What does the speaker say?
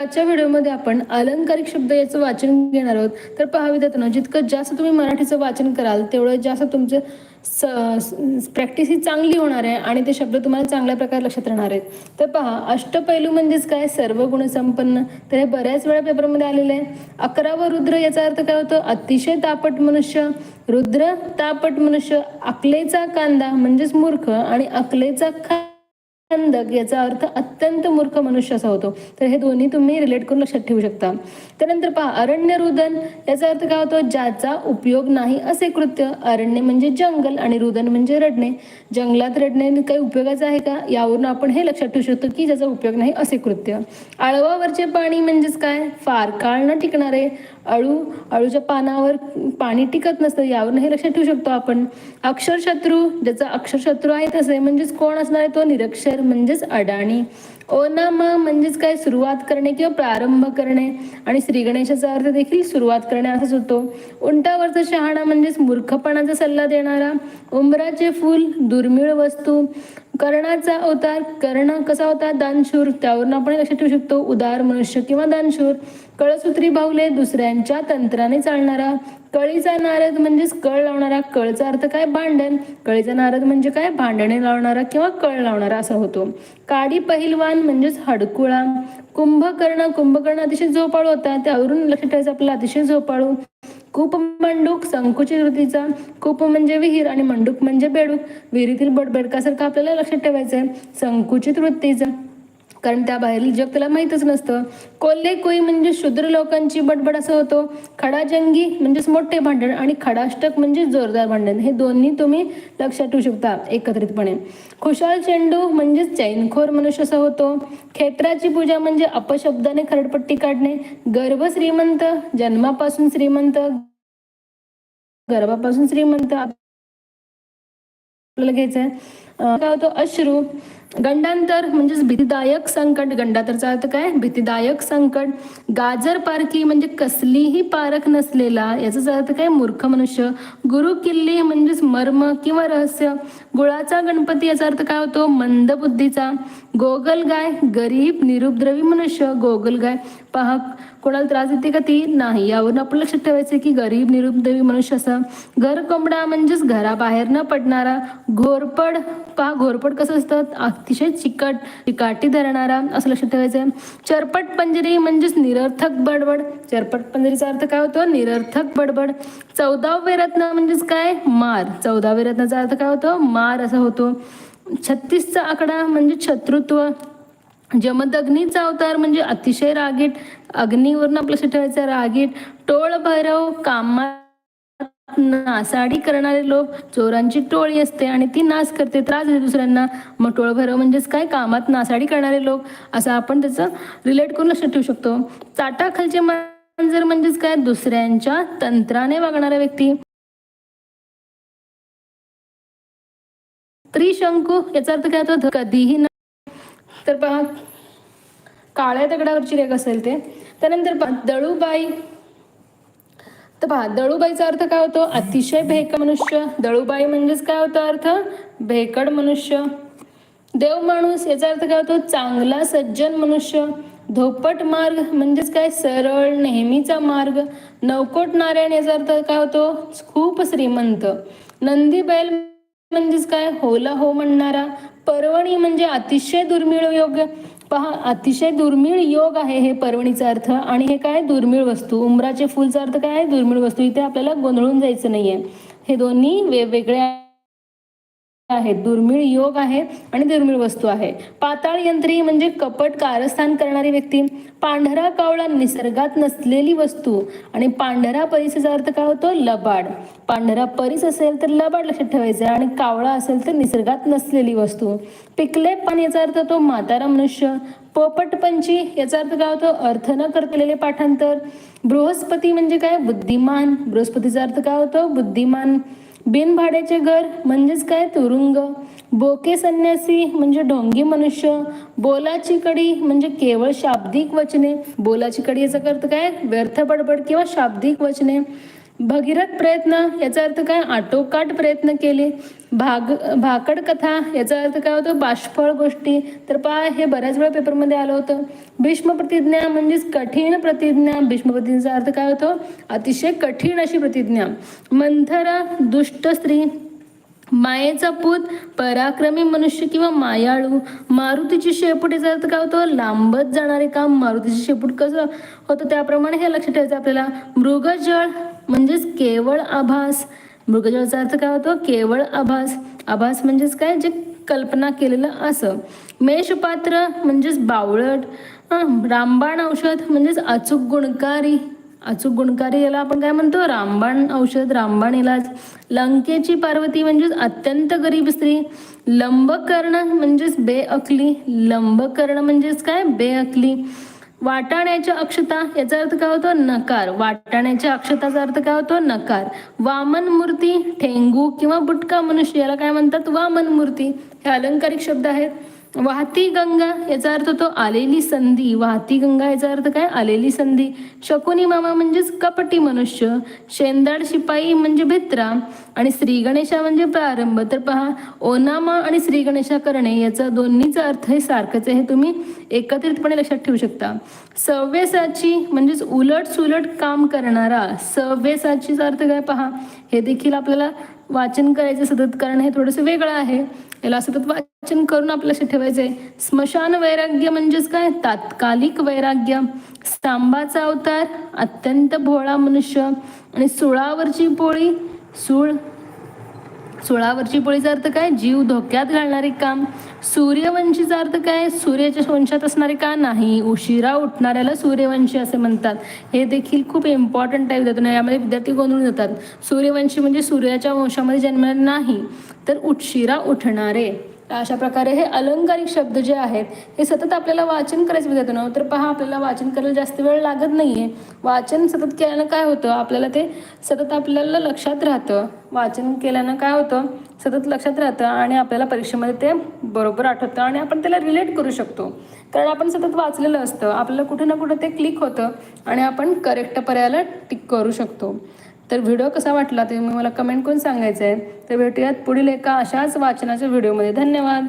आजच्या व्हिडिओमध्ये आपण अलंकारिक शब्द याचं वाचन घेणार आहोत. तर पहा विद्यार्थ्यांना जितकं जास्त तुम्ही मराठीचं वाचन कराल तेवढं जास्त तुमचं स प्रॅक्टिस ही चांगली होणार आहे आणि ते शब्द तुम्हाला चांगल्या प्रकारे लक्षात राहणार आहेत. तर पहा अष्टपैलू म्हणजेच काय? सर्व गुणसंपन्न. तर हे बऱ्याच वेळा पेपरमध्ये आलेलं आहे. अकरा व रुद्र याचा अर्थ काय होतो? अतिशय तापट मनुष्य रुद्र तापट मनुष्य अकलेचा कांदा म्हणजेच मूर्ख आणि अकलेचा खा अंधक याचा अर्थ अत्यंत मूर्ख मनुष्य असा होतो. तर हे दोन्ही तुम्ही रिलेट करून लक्षात ठेवू शकता. त्यानंतर पहा अरण्य रुदन याचा अर्थ काय होतो? ज्याचा उपयोग नाही असे कृत्य. अरण्य म्हणजे जंगल आणि रुदन म्हणजे रडणे. जंगलात रडणे काही उपयोगाचं आहे का? यावरून आपण हे लक्षात ठेवू शकतो की ज्याचा उपयोग नाही असे कृत्य. आळवावरचे पाणी म्हणजेच काय? फार काळ न टिकणारे. अळू अळूच्या पानावर पाणी टिकत नसतं यावरून हे लक्षात ठेवू शकतो आपण. अक्षरशत्रू ज्याचा अक्षरशत्रू आहे तसे म्हणजेच कोण असणार आहे तो? निरक्षर म्हणजेच अडाणी. ओनाम म्हणजेच काय? सुरुवात करणे किंवा प्रारंभ करणे. आणि श्री गणेशाचा अर्थ देखील सुरुवात करणे असाच होतो. उंटावरचा शहाणा म्हणजेच मूर्खपणाचा सल्ला देणारा. उंबराचे फूल दुर्मिळ वस्तू. कर्णाचा अवतार कर्ण कसा होता? दानशूर. त्यावरून आपण लक्षात ठेवू शकतो उदार मनुष्य किंवा दानशूर. कळसूत्री बाहुले दुसऱ्यांच्या तंत्राने चालणारा कळीचा नारद म्हणजेच कळ लावणारा कळचा अर्थ काय? भांडण. कळीचा नारद म्हणजे काय? भांडणे लावणारा किंवा कळ लावणारा असा होतो. काडी पहिलवान म्हणजेच हडकुळा. कुंभकर्ण कुंभकर्ण अतिशय झोपाळू होता. त्यावरून लक्ष ठेवायचं आपला अतिशय झोपाळू. कूप मंडूक संकुचित वृत्तीचा. कूप म्हणजे विहीर आणि मंडूक म्हणजे बेडूक. विहिरीतील बडबडकासारखं आपल्याला लक्षात ठेवायचं आहे संकुचित वृत्तीचा. कारण त्या बाहेरील जग त्याला माहीतच नसतं. कोल्हे कोई म्हणजे शूद्र लोकांची बडबड असं होतो. खडाजंगी म्हणजेच मोठे भांडण आणि खडाष्टक म्हणजे जोरदार भांडण. हे दोन्ही तुम्ही लक्षात ठेवू शकता एकत्रितपणे. खुशाल चेंडू म्हणजेच चैनखोर मनुष्य असं होतो. खेत्राची पूजा म्हणजे अपशब्दाने खरडपट्टी काढणे. गर्भ श्रीमंत जन्मापासून श्रीमंत गर्भापासून श्रीमंत आपल्याला घ्यायचंय. काय होतो? अश्रू. गंडांतर म्हणजेच भीतीदायक संकट गंडांतरचा अर्थ काय? भीतीदायक संकट. गाजर पारखी म्हणजे कसलीही पारख नसलेला याचाच अर्थ काय? मूर्ख मनुष्य. गुरु किल्ली म्हणजेच मर्म किंवा रहस्य. गुळाचा गणपती याचा अर्थ काय होतो? मंद बुद्धीचा. गोगल गाय गरीब निरुपद्रवी मनुष्य गोगल गाय. पहा कोणाला त्रास देते का ती? नाही. यावरून आपण लक्षात ठेवायचं की गरीब निरुपद्रवी मनुष्य असं. घर कोंबडा म्हणजेच घराबाहेर न पडणारा. घोरपड पहा घोरपड कसं असतं अतिशय चिकट चिकाटी धरणारा असं लक्षात ठेवायचं चरपट पंजरी म्हणजेच निरर्थक बडबड. चरपट पंजरीचा अर्थ काय होतो? निरर्थक बडबड. चौदावे रत्न म्हणजेच काय? मार. चौदावे रत्नाचा अर्थ काय होतो? मार असा होतो. छत्तीसचा आकडा म्हणजे शत्रुत्व. जमदग्नीचा अवतार म्हणजे अतिशय रागीट. अग्नीवरून आपलं लक्षात ठेवायचं रागीट. टोळ भैरव कामा नासाडी करणारे लोक चोरांची टोळी असते आणि ती नाश करते. त्रास देते दुसऱ्यांना. मग टोळभरं म्हणजेच काय? कामात नासाडी करणारे लोक. असं आपण त्याचं रिलेट करून लक्षात ठेवू शकतो. चाटाखालचे मांजर म्हणजेच काय? दुसऱ्यांच्या तंत्राने वागणारा व्यक्ती. त्रिशंकू याचा अर्थ काय? होतो कधीही न तर पहा काळ्या दगडावरची रेख असेल ते. त्यानंतर दळूबाई तर पहा दळूबाईचा अर्थ काय होतो? अतिशय भेक मनुष्य. दळूबाई म्हणजेच काय होतो अर्थ? भेकड मनुष्य. देव माणूस याचा अर्थ काय होतो? चांगला सज्जन मनुष्य. धोपट मार्ग म्हणजेच काय? सरळ नेहमीचा मार्ग. नवकोट नारायण याचा अर्थ काय होतो? खूप श्रीमंत. नंदी बैल म्हणजेच काय? होला हो म्हणणारा. पर्वणी म्हणजे अतिशय दुर्मिळ योग्य. पहा अतिशय दुर्मिळ योग आहे हे पर्वणीचा अर्थ. आणि हे काय? दुर्मिळ वस्तू. उमराचे फुलचा अर्थ काय? आहे दुर्मिळ वस्तू. इथे आपल्याला गोंधळून जायचं नाहीये. हे दोन्ही वेगवेगळ्या आहेत. दुर्मिळ योग आहे आणि दुर्मिळ वस्तू आहे पाताळ यंत्री म्हणजे कपट कारस्थान करणारी व्यक्ती. पांढरा कावळा निसर्गात नसलेली वस्तू. आणि पांढरा परिसचा अर्थ काय होतो? लबाड. पांढरा परीस असेल तर लबाड लक्षात ठेवायचं आणि कावळा असेल तर निसर्गात नसलेली वस्तू. पिकले पान याचा अर्थ तो म्हातारा मनुष्य. पोपटपंची याचा अर्थ काय होतो? अर्थ न करतलेले पाठांतर. बृहस्पती म्हणजे काय? बुद्धिमान. बृहस्पतीचा अर्थ काय होतो? बुद्धिमान. बिनभाड्याचे घर म्हणजेच काय तुरुंग बोके संन्यासी म्हणजे ढोंगी मनुष्य. बोलाची कडी म्हणजे केवळ शाब्दिक वचने. बोलाची कडी याचा अर्थ काय? व्यर्थ बडबड किंवा शाब्दिक वचने. भगीरथ प्रयत्न याचा अर्थ काय? आटोकाट प्रयत्न केले. भाग भाकड कथा याचा अर्थ काय होतो? बाष्फळ गोष्टी. तर पहा हे बऱ्याच वेळा पेपरमध्ये आलं होतं. भीष्म प्रतिज्ञा म्हणजेच कठीण प्रतिज्ञा. भीष्म प्रतिज्ञेचा अर्थ काय होतो? अतिशय कठीण अशी प्रतिज्ञा. मंथरा दुष्ट स्त्री मायेचा पूत पराक्रमी मनुष्य किंवा मायाळू. मारुतीची शेपूट याचा अर्थ काय होतो? लांबत जाणारे काम. मारुतीची शेपूट कसं होतं त्याप्रमाणे हे लक्षात ठेवायचं आपल्याला. मृगजळ म्हणजेच केवळ आभास. मृगजळचा अर्थ काय होतो? केवळ आभास. आभास म्हणजेच काय? जे कल्पना केलेलं असं. मेषपात्र म्हणजेच बावळट. रामबाण औषध म्हणजेच अचूक गुणकारी. अचूक गुणकारी याला आपण काय म्हणतो? रामबाण औषध रामबाण इलाज. लंकेची पार्वती म्हणजेच अत्यंत गरीब स्त्री. लंबकर्ण म्हणजेच बेअकली. लंबकर्ण म्हणजेच काय? बेअकली. वाटाण्याच्या अक्षता याचा अर्थ काय होतो? नकार. वाटाण्याच्या अक्षताचा अर्थ काय होतो? नकार. वामन मूर्ती ठेंगू किंवा बुटका मनुष्य याला काय म्हणतात? वामन मूर्ती. हे अलंकारिक शब्द आहेत. वाहती गंगा याचा अर्थ होतो आलेली संधी. वाहती गंगा याचा अर्थ काय? आलेली संधी. शकुनी मामा म्हणजेच कपटी मनुष्य शेंदाड शिपाई म्हणजे भित्रा आणि श्रीगणेशा म्हणजे प्रारंभ. तर पहा ओनामा आणि श्रीगणेशा करणे याचा दोन्हीचा अर्थ हे सारखंच आहे. हे तुम्ही एकत्रितपणे लक्षात ठेवू शकता. सव्यसाची म्हणजेच उलट सुलट काम करणारा सव्यसाचीचा अर्थ काय पहा? हे देखील आपल्याला वाचन करायचं सतत कारण हे थोडंसं वेगळं आहे. याला सतत वाच वाचन करून आपल्याशी ठेवायचंय. ठेवायचं आहे स्मशान वैराग्य म्हणजेच काय? तात्कालिक वैराग्य. स्तंभाचा अवतार अत्यंत भोळा मनुष्य. आणि सुळावरची पोळी सूळ. सुळावरची पोळीचा अर्थ काय? जीव धोक्यात घालणारे काम. सूर्यवंशीचा अर्थ काय? सूर्याच्या वंशात असणारे का? नाही. उशिरा उठणाऱ्याला सूर्यवंशी असे म्हणतात. हे देखील खूप इम्पॉर्टंट टाईप देतो ना यामध्ये विद्यार्थी गोंधळून जातात. सूर्यवंशी म्हणजे सूर्याच्या वंशामध्ये जन्मले नाही तर उशिरा उठणारे. अशा प्रकारे हे अलंकारिक शब्द जे आहेत हे सतत आपल्याला वाचन करायचं विद्यार्थ्यांना तर पहा आपल्याला वाचन करायला जास्त वेळ लागत नाही आहे वाचन सतत केल्यानं काय होतं? आपल्याला ते सतत आपल्याला लक्षात राहतं. वाचन केल्यानं काय होतं? सतत लक्षात राहतं आणि आपल्याला परीक्षेमध्ये ते बरोबर आठवतं आणि आपण त्याला रिलेट करू शकतो. कारण आपण सतत वाचलेलं असतं. आपल्याला कुठे ना कुठं ते क्लिक होतं आणि आपण करेक्ट पर्यायाला टिक करू शकतो. तर व्हिडिओ कसा वाटला ते मला कमेंट करून सांगायचं आहे तर भेटूयात पुढील एका अशाच वाचनाच्या व्हिडिओमध्ये धन्यवाद.